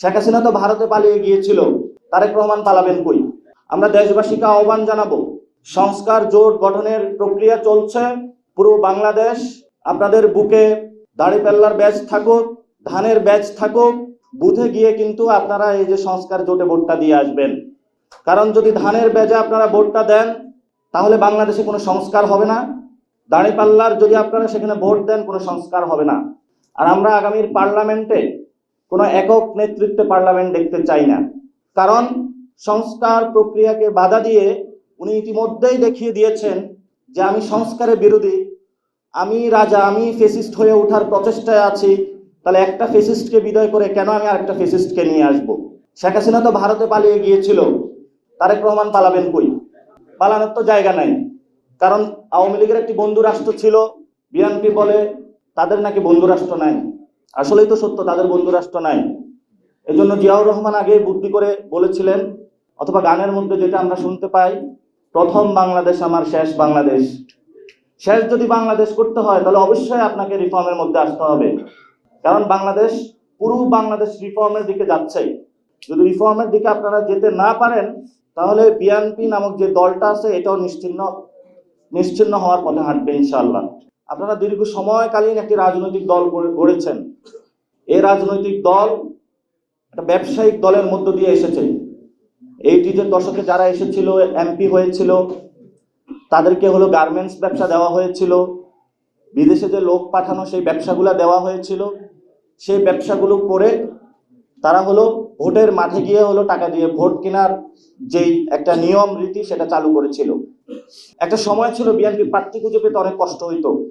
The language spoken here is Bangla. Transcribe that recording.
শেখ হাসিনা তো ভারতে পালিয়ে গিয়েছিল। তারেক রহমান পালাবেন কই? আমরা দেশবাসীকে আহ্বান জানাব, সংস্কার জোট গঠনের প্রক্রিয়া চলছে পুরো বাংলাদেশ। আপনাদের বুকে দাড়িপাল্লার ব্যাচ থাকুক, ধানের ব্যাচ থাকুক, বুথে গিয়ে কিন্তু আপনারা এই যে সংস্কার জোটে ভোটটা দিয়ে আসবেন। কারণ যদি ধানের ব্যাজে আপনারা ভোটটা দেন, তাহলে বাংলাদেশে কোনো সংস্কার হবে না। দাঁড়িপাল্লার যদি আপনারা সেখানে ভোট দেন, কোনো সংস্কার হবে না। আর আমরা আগামীর পার্লামেন্টে কোনো একক নেতৃত্বে পার্লামেন্ট দেখতে চাই না। কারণ সংস্কার প্রক্রিয়াকে বাধা দিয়ে উনি ইতিমধ্যেই দেখিয়ে দিয়েছেন যে আমি সংস্কারের বিরোধী। আমি রাজা, আমি ফেসিস্ট হয়ে ওঠার প্রচেষ্টায় আছি। তাহলে একটা ফেসিস্টকে বিদায় করে কেন আমি আরেকটা ফেসিস্টকে নিয়ে আসব? শেখ হাসিনা তো ভারতে পালিয়ে গিয়েছিল। তারেক রহমান পালাবেন কই? পালানোর তো জায়গা নাই। কারণ আওয়ামী লীগের একটি বন্ধু রাষ্ট্র ছিল, বিএনপি বলে, তাদের নাকি বন্ধু রাষ্ট্র নাই। আসলেই তো সত্য, তাদের বন্ধু রাষ্ট্র নাই। এজন্য জিয়াউর রহমান আগে বুদ্ধি করে বলেছিলেন, অথবা গানের মধ্যে যেটা আমরা শুনতে পাই, প্রথম বাংলাদেশ আমার, শেষ বাংলাদেশ। শেষ যদি বাংলাদেশ করতে হয়, তাহলে অবশ্যই আপনাকে রিফর্মের মধ্যে আসতে হবে। কারণ বাংলাদেশ পুরো বাংলাদেশ রিফর্মের দিকে যাচ্ছে যদি রিফর্মের দিকে আপনারা যেতে না পারেন, তাহলে বিএনপি নামক যে দলটা আছে, এটাও নিশ্চিন্ন নিশ্চিন্ন হওয়ার পথে হাঁটবে ইনশাআল্লাহ। আপনারা দীর্ঘ সময়কালীন একটি রাজনৈতিক দল গড়ে- গড়েছেন। এই রাজনৈতিক দল একটা ব্যবসায়িক দলের মধ্য দিয়ে এসেছে। এইটি যে দশকে যারা এসেছিল, এমপি হয়েছিল, তাদেরকে হলো গার্মেন্টস ব্যবসা দেওয়া হয়েছিল। বিদেশে যে লোক পাঠানো, সেই ব্যবসাগুলো দেওয়া হয়েছিল। সেই ব্যবসাগুলো করে তারা হলো ভোটের মাঠে গিয়ে হলো টাকা দিয়ে ভোট কেনার যেই একটা নিয়ম, রীতি, সেটা চালু করেছিল। একটা সময় ছিল, বিএনপি প্রার্থী খুঁজে পেতে অনেক কষ্ট হইতো।